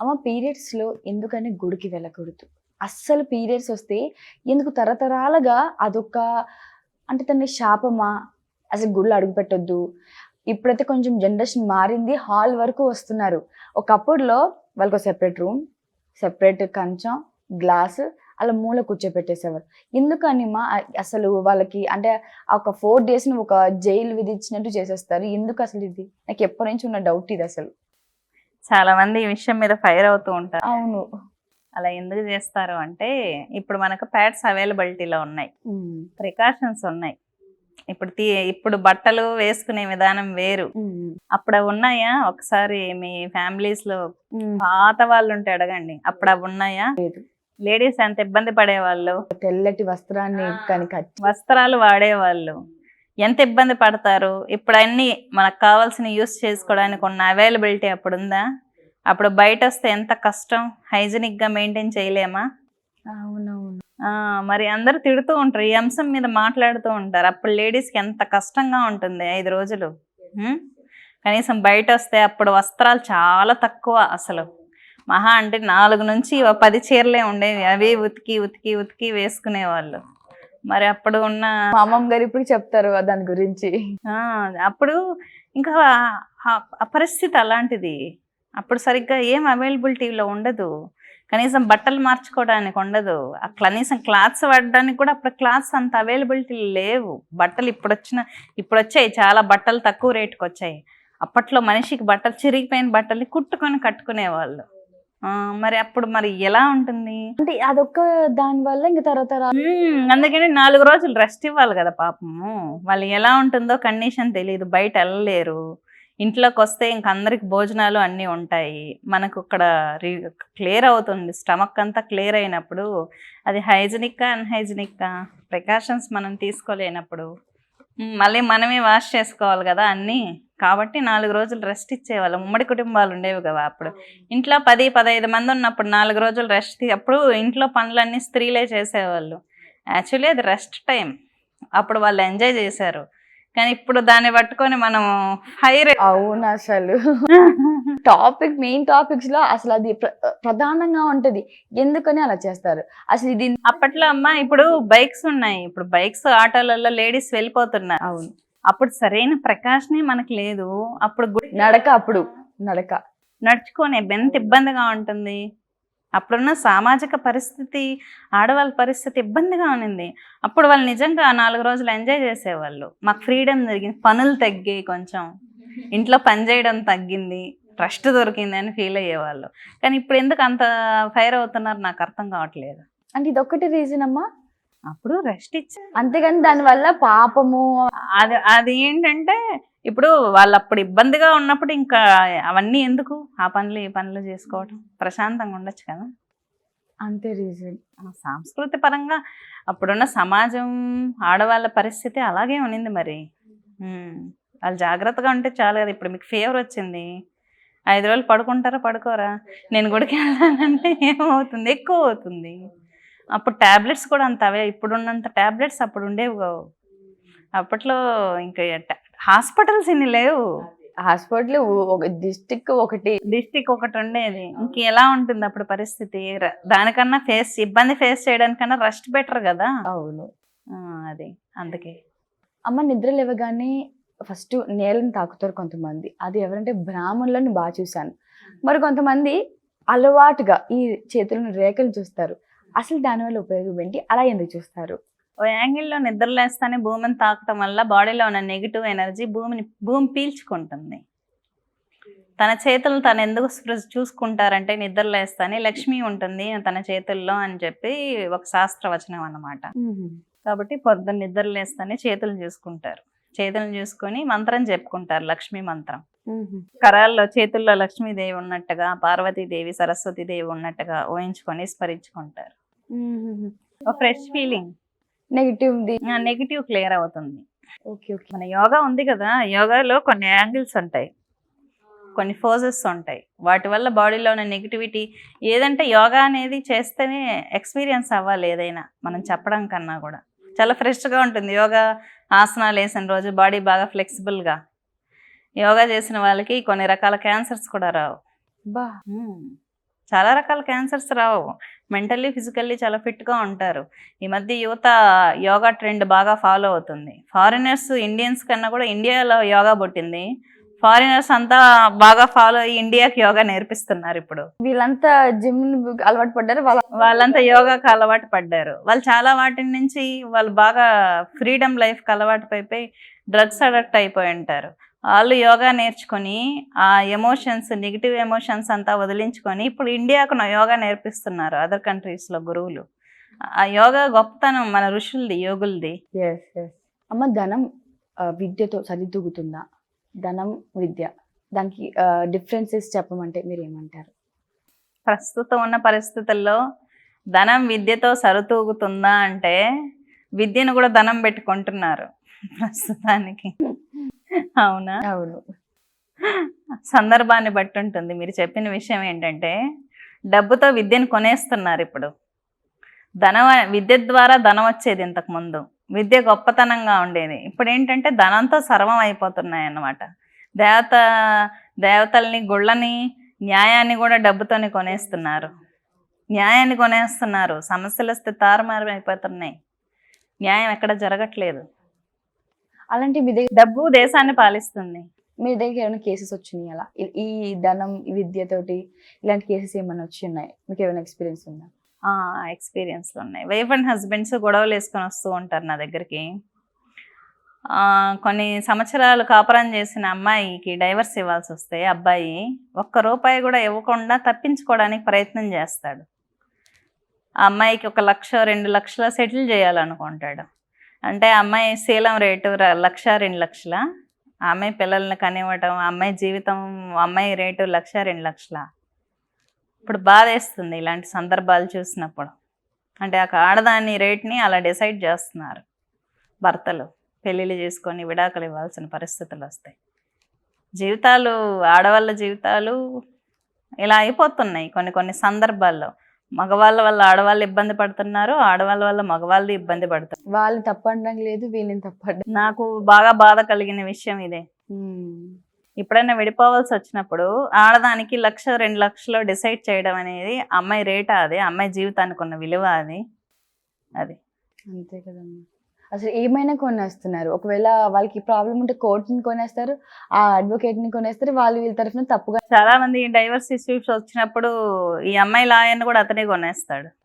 అమ్మ పీరియడ్స్లో ఎందుకని గుడికి వెళ్ళకూడదు? అస్సలు పీరియడ్స్ వస్తే ఎందుకు తరతరాలుగా అదొక అంటే తన శాపమా? అసలు గుళ్ళు అడుగు పెట్టొద్దు. ఇప్పుడైతే కొంచెం జనరేషన్ మారింది హాల్ వరకు వస్తున్నారు. ఒకప్పుడులో వాళ్ళకి సెపరేట్ రూమ్ సెపరేట్ కంచం గ్లాస్ అలా మూల కూర్చోపెట్టేసేవారు. ఎందుకని మా అసలు వాళ్ళకి అంటే ఒక ఫోర్ డేస్ని ఒక జైలు విధించినట్టు చేసేస్తారు. ఎందుకు అసలు ఇది? నాకు ఎప్పటి నుంచి ఉన్న డౌట్ ఇది అసలు. చాలా మంది ఈ విషయం మీద ఫైర్ అవుతూ ఉంటారు. అవును. అలా ఎందుకు చేస్తారు అంటే ఇప్పుడు మనకు ప్యాడ్స్ అవైలబిలిటీలో ఉన్నాయి. ప్రికాషన్స్ ఉన్నాయి. ఇప్పుడు తీ ఇప్పుడు బట్టలు వేసుకునే విధానం వేరు. అప్పుడు ఉన్నాయా? ఒకసారి మీ ఫ్యామిలీస్లో పాత వాళ్ళు ఉంటే అడగండి. అప్పుడు అవి ఉన్నాయా. లేడీస్ ఎంత ఇబ్బంది పడేవాళ్ళు? తెల్లటి వస్త్రాన్ని వస్త్రాలు వాడేవాళ్ళు. ఎంత ఇబ్బంది పడతారు? ఇప్పుడు అన్ని మనకు కావాల్సిన యూస్ చేసుకోవడానికి ఉన్న అవైలబిలిటీ అప్పుడు ఉందా అప్పుడు బయట వస్తే ఎంత కష్టం? హైజీనిక్గా మెయింటైన్ చేయలేమా? అవునవును. మరి అందరూ తిడుతూ ఉంటారు. ఈ అంశం మీద మాట్లాడుతూ ఉంటారు. అప్పుడు లేడీస్కి ఎంత కష్టంగా ఉంటుంది ఐదు రోజులు? కనీసం బయట వస్తే అప్పుడు వస్త్రాలు చాలా తక్కువ అసలు. మహా అంటే నాలుగు నుంచి పది చీరలే ఉండేవి. అవి ఉతికి ఉతికి ఉతికి వేసుకునేవాళ్ళు. మరి అప్పుడు ఉన్న మా అమ్మమ్మ గారు ఇప్పుడు చెప్తారు దాని గురించి. అప్పుడు ఇంకా పరిస్థితి అలాంటిది. అప్పుడు సరిగ్గా ఏం అవైలబిలిటీలో ఉండదు. కనీసం బట్టలు మార్చుకోవడానికి ఉండదు. ఆ కనీసం క్లాత్స్ వాడడానికి కూడా అప్పుడు క్లాత్స్ అంత అవైలబిలిటీ లేవు. బట్టలు ఇప్పుడు వచ్చిన ఇప్పుడు వచ్చాయి చాలా బట్టలు తక్కువ రేటుకి వచ్చాయి అప్పట్లో మనిషికి బట్టలు చిరిగిపోయిన బట్టల్ని కుట్టుకొని కట్టుకునేవాళ్ళు. మరి అప్పుడు మరి ఎలా ఉంటుంది? అంటే అదొక్క దాని వల్ల ఇంకా తర్వాత. అందుకని నాలుగు రోజులు రెస్ట్ ఇవ్వాలి కదా పాపము. వాళ్ళు ఎలా ఉంటుందో కండిషన్ తెలియదు బయట వెళ్ళలేరు. ఇంట్లోకి వస్తే ఇంక అందరికి భోజనాలు అన్నీ ఉంటాయి. మనకు ఇక్కడ క్లియర్ అవుతుంది. స్టమక్ అంతా క్లియర్ అయినప్పుడు అది హైజీనిక్గా అన్హైజీనిక్గా ప్రికాషన్స్ మనం తీసుకోలేనప్పుడు. మళ్ళీ మనమే వాష్ చేసుకోవాలి కదా అన్నీ. కాబట్టి నాలుగు రోజులు రెస్ట్ ఇచ్చేవాళ్ళం. ఉమ్మడి కుటుంబాలు ఉండేవి కదా అప్పుడు. ఇంట్లో పది పదహైదు మంది ఉన్నప్పుడు నాలుగు రోజులు రెస్ట్ అప్పుడు ఇంట్లో పనులన్నీ స్త్రీలే చేసేవాళ్ళు. యాక్చువల్లీ అది రెస్ట్ టైం. అప్పుడు వాళ్ళు ఎంజాయ్ చేశారు. కానీ ఇప్పుడు దాన్ని పట్టుకొని మనం హైర్ అవును అసలు టాపిక్ మెయిన్ టాపిక్స్లో అసలు అది ప్ర- ప్రధానంగా ఉంటది. ఎందుకని అలా చేస్తారు? అసలు ఇది అప్పట్లో అమ్మ ఇప్పుడు బైక్స్ ఉన్నాయి. ఇప్పుడు బైక్స్ ఆటోలలో లేడీస్ వెళ్ళిపోతున్నారు. అవును. అప్పుడు సరైన ప్రకాశనే మనకు లేదు. అప్పుడు నడక అప్పుడు. నడక. నడుచుకొని ఎంత ఇబ్బందిగా ఉంటుంది. అప్పుడున్న సామాజిక పరిస్థితి ఆడవాళ్ళ పరిస్థితి ఇబ్బందిగా ఉన్నింది. అప్పుడు వాళ్ళు నిజంగా నాలుగు రోజులు ఎంజాయ్ చేసేవాళ్ళు. మాకు ఫ్రీడమ్ జరిగింది. పనులు తగ్గాయి కొంచెం ఇంట్లో పని చేయడం తగ్గింది. రెస్ట్ దొరికింది అని ఫీల్ అయ్యేవాళ్ళు. కానీ ఇప్పుడు ఎందుకు అంత ఫైర్ అవుతున్నారు నాకు అర్థం కావట్లేదు. అంటే ఇదొక్కటి రీజన్ అమ్మా. అప్పుడు రెస్ట్ ఇచ్చి అంతేగాని దాని వల్ల పాపము అది అది ఏంటంటే ఇప్పుడు వాళ్ళు అప్పుడు ఇబ్బందిగా ఉన్నప్పుడు ఇంకా అవన్నీ ఎందుకు? ఆ పనులు ఈ పనులు చేసుకోవటం. ప్రశాంతంగా ఉండొచ్చు కదా? అంతే రీజన్ సాంస్కృతి పరంగా అప్పుడున్న సమాజం ఆడవాళ్ళ పరిస్థితి అలాగే ఉన్నింది మరి. వాళ్ళు జాగ్రత్తగా ఉంటే చాలు కదా. ఇప్పుడు మీకు ఫీవర్ వచ్చింది. ఐదు రోజులు పడుకుంటారా పడుకోరా? నేను గుడికి వెళ్ళానంటే ఏమవుతుంది? ఎక్కువ అవుతుంది. అప్పుడు ట్యాబ్లెట్స్ కూడా అంత అవే. ఇప్పుడున్నంత ట్యాబ్లెట్స్ అప్పుడు ఉండేవి కావు. అప్పట్లో ఇంకా హాస్పిటల్స్ ఇన్ని లేవు. హాస్పిటల్ ఒక డిస్టిక్ ఒకటి. డిస్టిక్ ఒకటి ఉండేది. ఇంక ఎలా ఉంటుంది అప్పుడు పరిస్థితి? దానికన్నా ఫేస్ ఇబ్బంది ఫేస్ చేయడానికన్నా రెస్ట్ బెటర్ కదా? అవును. అది. అందుకే. అమ్మ నిద్ర లేవగానే ఫస్ట్ నేలను తాకుతారు కొంతమంది. అది ఎవరంటే బ్రాహ్మణులను బాగా చూశాను. మరి కొంతమంది అలవాటుగా ఈ చేతులను రేఖలు చూస్తారు. అసలు దానివల్ల ఉపయోగం ఏంటి? అలా ఎందుకు చూస్తారు? ఓ యాంగిల్లో నిద్రలేస్తానే భూమిని తాకటం వల్ల బాడీలో ఉన్న నెగిటివ్ ఎనర్జీ భూమిని భూమి పీల్చుకుంటుంది. తన చేతులు తను ఎందుకు చూసుకుంటారంటే నిద్రలేస్తానే లక్ష్మి ఉంటుంది తన చేతుల్లో అని చెప్పి ఒక శాస్త్రవచనం అన్నమాట. కాబట్టి పొద్దున్న నిద్రలేస్తానే చేతులు చూసుకుంటారు. చేతులు చూసుకొని మంత్రం చెప్పుకుంటారు లక్ష్మీ మంత్రం. కరాల్లో చేతుల్లో లక్ష్మీదేవి ఉన్నట్టుగా పార్వతీదేవి సరస్వతీదేవి ఉన్నట్టుగా ఊహించుకొని స్మరించుకుంటారు. Fresh feeling negative negative clear అవుతుంది. Okay okay. మన యోగా ఉంది కదా యోగాలో కొన్ని యాంగిల్స్ ఉంటాయి. కొన్ని ఫోజెస్ ఉంటాయి. వాటి వల్ల బాడీలో ఉన్న నెగిటివిటీ ఏదంటే యోగా అనేది చేస్తేనే ఎక్స్పీరియన్స్ అవ్వాలి ఏదైనా మనం చెప్పడం కన్నా కూడా. చాలా ఫ్రెష్గా ఉంటుంది. యోగా ఆసనాలు వేసిన రోజు బాడీ బాగా ఫ్లెక్సిబుల్గా యోగా చేసిన వాళ్ళకి కొన్ని రకాల క్యాన్సర్స్ కూడా రావు. బా. చాలా రకాల క్యాన్సర్స్ రావు. మెంటల్లీ ఫిజికల్లీ చాలా ఫిట్గా ఉంటారు. ఈ మధ్య యువత యోగా ట్రెండ్ బాగా ఫాలో అవుతుంది. ఫారినర్స్ ఇండియన్స్ కన్నా కూడా ఇండియాలో యోగా పుట్టింది. ఫారినర్స్ అంతా బాగా ఫాలో అయ్యి ఇండియాకి యోగా నేర్పిస్తున్నారు ఇప్పుడు. వీళ్ళంతా జిమ్ అలవాటు పడ్డారు వాళ్ళ వాళ్ళంతా యోగాకి అలవాటు పడ్డారు. వాళ్ళు చాలా వాటి నుంచి వాళ్ళు బాగా ఫ్రీడమ్ లైఫ్కి అలవాటు పైపోయి డ్రగ్స్ అడక్ట్ అయిపోయి ఉంటారు. వాళ్ళు యోగా నేర్చుకొని ఆ ఎమోషన్స్ నెగిటివ్ ఎమోషన్స్ అంతా వదిలించుకొని ఇప్పుడు ఇండియాకు నా యోగా నేర్పిస్తున్నారు అదర్ కంట్రీస్లో గురువులు. ఆ యోగా గొప్పతనం మన ఋషులది యోగులది. అమ్మ ధనం విద్యతో సరితూగుతుందా ధనం విద్య. దానికి డిఫరెన్సెస్ చెప్పమంటే మీరు ఏమంటారు ప్రస్తుతం ఉన్న పరిస్థితుల్లో ధనం విద్యతో సరితూగుతుందా అంటే విద్యను కూడా ధనం పెట్టుకుంటున్నారు ప్రస్తుతానికి. అవునా? అవును. సందర్భాన్ని బట్టి ఉంటుంది మీరు చెప్పిన విషయం ఏంటంటే డబ్బుతో విద్యను కొనేస్తున్నారు ఇప్పుడు. ధనం విద్య ద్వారా ధనం వచ్చేది ఇంతకు ముందు. విద్య గొప్పతనంగా ఉండేది. ఇప్పుడు ఏంటంటే ధనంతో సర్వం అయిపోతున్నాయి అన్నమాట దేవత దేవతల్ని గుళ్ళని న్యాయాన్ని కూడా డబ్బుతోనే కొనేస్తున్నారు. న్యాయాన్ని కొనేస్తున్నారు. సమస్యలు వస్తే తారుమారు అయిపోతున్నాయి. న్యాయం ఎక్కడ జరగట్లేదు. అలాంటి మీ దగ్గర డబ్బు దేశాన్ని పాలిస్తుంది. మీ దగ్గర ఏమైనా కేసెస్ వచ్చినాయి? అలా ఈ- ధనం ఈ విద్యతోటి ఇలాంటి కేసెస్ ఏమైనా వచ్చి ఉన్నాయి? మీకు ఏమైనా ఎక్స్పీరియన్స్ ఉందా? ఎక్స్పీరియన్స్లు ఉన్నాయి. వైఫ్ అండ్ హస్బెండ్స్ గొడవలు వేసుకొని వస్తూ ఉంటారు నా దగ్గరికి. కొన్ని సంవత్సరాలు కాపురం చేసిన అమ్మాయికి డైవర్స్ ఇవ్వాల్సి వస్తే అబ్బాయి ఒక్క రూపాయి కూడా ఇవ్వకుండా తప్పించుకోవడానికి ప్రయత్నం చేస్తాడు. ఆ అమ్మాయికి ఒక లక్ష రెండు లక్షల సెటిల్ చేయాలనుకుంటాడు. అంటే అమ్మాయి శీలం రేటు ర- లక్ష రెండు లక్షల. అమ్మాయి పిల్లల్ని కనివ్వటం ఆ అమ్మాయి జీవితం అమ్మాయి రేటు లక్ష రెండు లక్షల. ఇప్పుడు బాధేస్తుంది ఇలాంటి సందర్భాలు చూసినప్పుడు. అంటే ఆ ఆడదాని రేట్ని అలా డిసైడ్ చేస్తున్నారు భర్తలు. పెళ్ళిళ్ళు చేసుకొని విడాకులు ఇవ్వాల్సిన పరిస్థితులు వస్తాయి. జీవితాలు ఆడవాళ్ళ జీవితాలు ఇలా అయిపోతున్నాయి కొన్ని కొన్ని సందర్భాల్లో. మగవాళ్ళ వల్ల ఆడవాళ్ళు ఇబ్బంది పడుతున్నారు ఆడవాళ్ళ వల్ల మగవాళ్ళు ఇబ్బంది పడుతున్నారు. వాళ్ళు తప్పడం లేదు వీళ్ళని తప్పడం. నాకు బాగా బాధ కలిగిన విషయం ఇదే. ఎప్పుడైనా విడిపోవాల్సి వచ్చినప్పుడు ఆడదానికి లక్ష రెండు లక్షలు డిసైడ్ చేయడం అనేది అమ్మాయి రేటా అది? అమ్మాయి జీవితానికి ఉన్న విలువ అది? అది. అంతే కదమ్మా అసలు ఏమైనా కొనేస్తున్నారు. ఒకవేళ వాళ్ళకి ప్రాబ్లం ఉంటే కోర్టుని కొనేస్తారు ఆ అడ్వకేట్ని కొనేస్తారు వాళ్ళు వీళ్ళ తరఫున తప్పుగా చాలా మంది డైవర్స్ ఇష్యూస్ వచ్చినప్పుడు ఈ అమ్మాయి లాయర్ని కూడా అతనే కొనేస్తాడు.